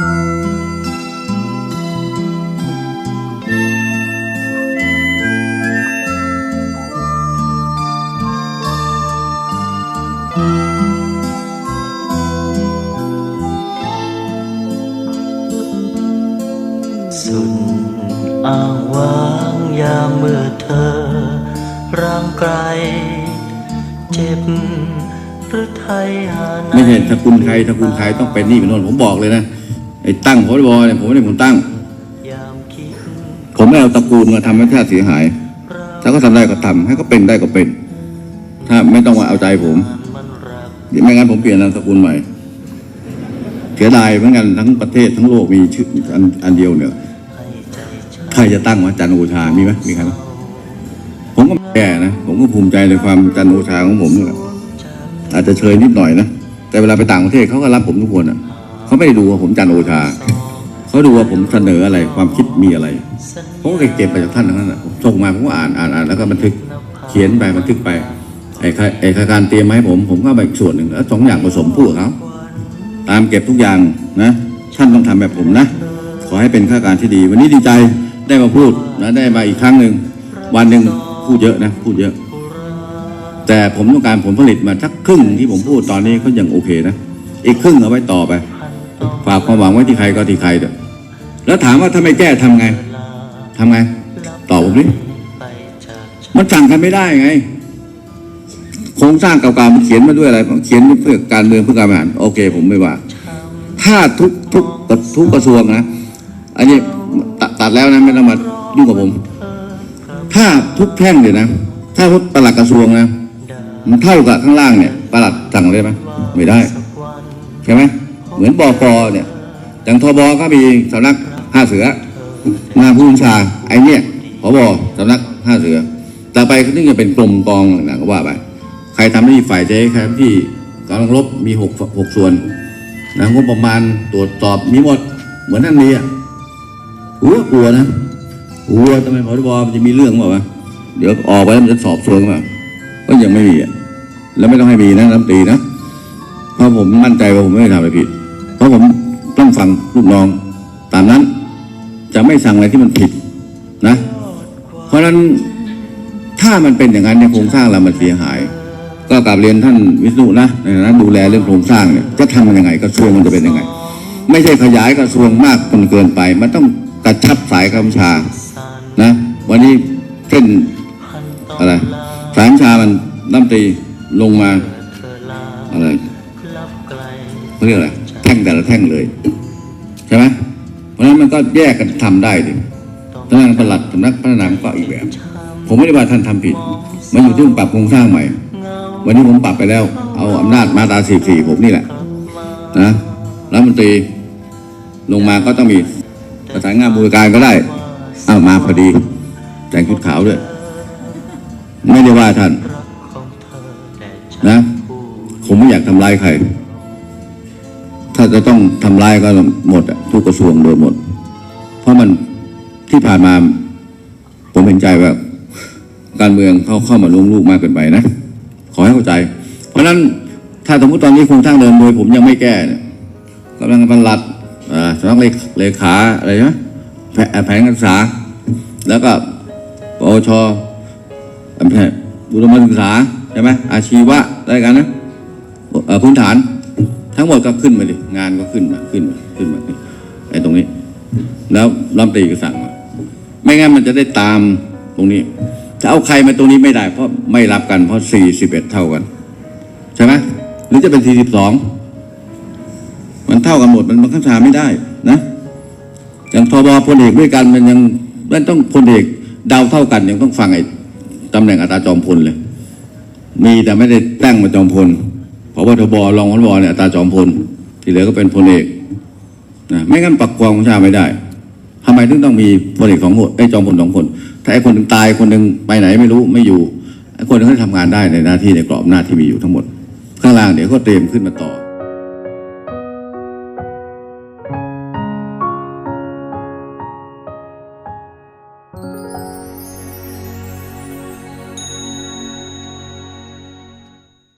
สุม่เห็บม่ใช่ถ้าคุณไทยถ้าคุณไทยต้องไปนี่ไปโน่นผมบอกเลยนะ ตั้งพบเนี่ยผมไม่ได้ผมตั้ง ผมไม่เอาตระกูลมาทำให้ชาติเสียหาย ถ้าก็ทำได้ก็ทำให้ก็เป็นได้ก็เป็น ถ้าไม่ต้องมาเอาใจผมเดี๋ยวไม่งั้นผมเปลี่ยนนามสกุลใหม่เสียดายเหมือนกันทั้งประเทศทั้งโลกมีชื่ออันอันเดียวเนี่ยใครจะตั้งวะจันโอชา มีไหมมีใครไหมผมก็แก่นะ ผมก็ภูมิใจในความจันโอชาของผมนี่แหละอาจจะเชยนิดหน่อยนะ แต่เวลาไปต่างประเทศเขาก็รับผมทุกคนอะ เขาไม่ได้ดูว่าผมจันโอชา เขาดูว่าผมเสนออะไรความคิดมีอะไรผมก็เก็บไปจากท่านทั้งนั้นแหละผมส่งมาผมก็อ่านอ่านอ่านแล้วก็บันทึกเขียนไปบันทึกไปไอ้ข้าไอ้ข้าการเตรียมมาให้ผม ผมก็ไปอีกส่วนหนึ่งแล้วสองอย่างผสมพูดกับเขาตามเก็บทุกอย่างนะท่านต้องทำแบบผมนะ ขอให้เป็นข้าการที่ดี วันนี้ดีใจได้มาพูดนะได้มาอีกครั้งหนึ่งวันหนึ่งพูดเยอะนะพูดเยอะ แต่ผมต้องการผลผลิตมาสักครึ่งที่ผมพูดตอนนี้ก็ยังโอเคนะ อีกครึ่งเอาไว้ต่อไป ฝากความหวังไว้ที่ใครก็ที่ใครเถอะแล้วถามว่าถ้าไม่แก้ทำไงทำไง ตอบผมดิมันสั่งกันไม่ได้ไงโครงสร้างเก่าๆมันเขียนมาด้วยอะไรเขียนเพื่อการเมืองเพื่อการบริหารโอเค ผมไม่ว่า ถ้าทุกทุกทุกกระทรวงนะอันนี้ตัดตัดแล้วนะไม่ต้องมายุ่งกับผม ถ้าทุกแท่งเนี่ยนะถ้าทุกประหลัดกระทรวงนะมันเท่ากับข้างล่างเนี่ยประหลัดสั่งเลยไหมไม่ได้ใช่ไหม เหมือนบกเนี่ยอย่างทบก็มีสำนักห้าเสืองาผู้บัญชาไอ้เนี่ยพบสำนักห้าเสือ ต่อไปก็นึกจะเป็นกรมกองต่างๆก็ว่าไปใครทำหน้าที่ฝ่ายเจ๊ใครทำที่กำลังรบมีหกหกส่วนนะงบประมาณตรวจสอบมีหมดเหมือนท่านมีอะกลัวกลัวนะกลัวทำไมพบมันจะมีเรื่องเปล่าวะเดี๋ยวออกไปแล้วมันจะสอบสวนมาก็ยังไม่มีอะแล้วไม่ต้องให้มีนะรัฐมนตรีนะเพราะผมมั่นใจว่าผมไม่ได้ทำอะไรผิด เพราะผมต้องฟังลูกน้อง ตามนั้น จะไม่สั่งอะไรที่มันผิดนะ เพราะฉะนั้นถ้ามันเป็นอย่างนั้นเนี่ยโครงสร้างเรามันเสียหาย ก็กลับเรียนท่านวิษณุนะในฐานะดูแลเรื่องโครงสร้างเนี่ยจะทำมันยังไงกระทรวงมันจะเป็นยังไง ไม่ใช่ขยายกระทรวงมากจนเกินไป มันต้องกระชับสายคำชานะวันนี้เส้นอะไรสายคำชามันน้ำตีลงมาอะไรเขาเรียกอะไร แท่งแต่ละแท่งเลยใช่ไหมเพราะฉะนั้นมันก็แยกกันทำได้ดิสำนักงานประหลัดสำนักพัฒนาก็อีกแบบ ผมไม่ได้ว่าท่านทำผิด มันอยู่ที่ปรับโครงสร้างใหม่ วันนี้ผมปรับไปแล้ว เอาอำนาจมาตราสี่สี่ผมนี่แหละนะรัฐมนตรีลงมาก็ต้องมีประสานงานบริการก็ได้เอามาพอดี แต่งชุดขาวด้วย ไม่ได้ว่าท่านนนะผมไม่อยากทำร้ายใคร ถ้าจะต้องทำร้ายก็หมดทุกกระทรวงโดนหมด เพราะมันที่ผ่านมา ผมเห็นใจว่าการเมืองเขาเข้ามาล้วงลูกมากเกินไปนะ ขอให้เข้าใจ เพราะฉะนั้นถ้าสมมติตอนนี้โครงสร้างเดิมโดยผมยังไม่แก้เนี่ยกำลังบรรลัดสำนักเลขเลขาอะไรนะแผนการศึกษา แล้วก็ปชอ่าไม่ใช่บุรมศึกษาใช่ไหมอาชีวะอะไรกันนะพื้นฐาน ทั้งหมดก็ขึ้นมาดิงานก็ขึ้นมาขึ้นมาขึ้นมาขึ้นไอ้ตรงนี้ แล้วรัฐมนตรีก็สั่งมาไม่งั้นมันจะได้ตามตรงนี้จะเอาใครมาตรงนี้ไม่ได้ เพราะไม่รับกันเพราะสี่สิบเอ็ดเท่ากัน ใช่ไหมหรือจะเป็นสี่สิบสองมันเท่ากันหมดมันบังคับชาไม่ได้นะอย่างทบพลเอกด้วยกันมันยังมันต้องพลเอกดาวเท่ากันยังต้องฟังไอ้ตำแหน่งอัตาจอมพลเลย มีแต่ไม่ได้ตั้งมาจอมพล พบทบรองพบเนี่ยตาจอมพล ที่เหลือก็เป็นพลเอกนะไม่งั้นปักกองของชาติไม่ได้ทำไมถึงต้องมีพลเอกสองคนไอ้จอมพลสองคน ถ้าไอ้คนหนึ่งตายคนหนึ่งไปไหนไม่รู้ไม่อยู่ไอ้คนหนึงก็ทำงานได้ในหน้าที่ในกรอบหน้าที่มีอยู่ทั้งหมด ข้างล่างเดี๋ยวก็เตรียมขึ้นมาต่อ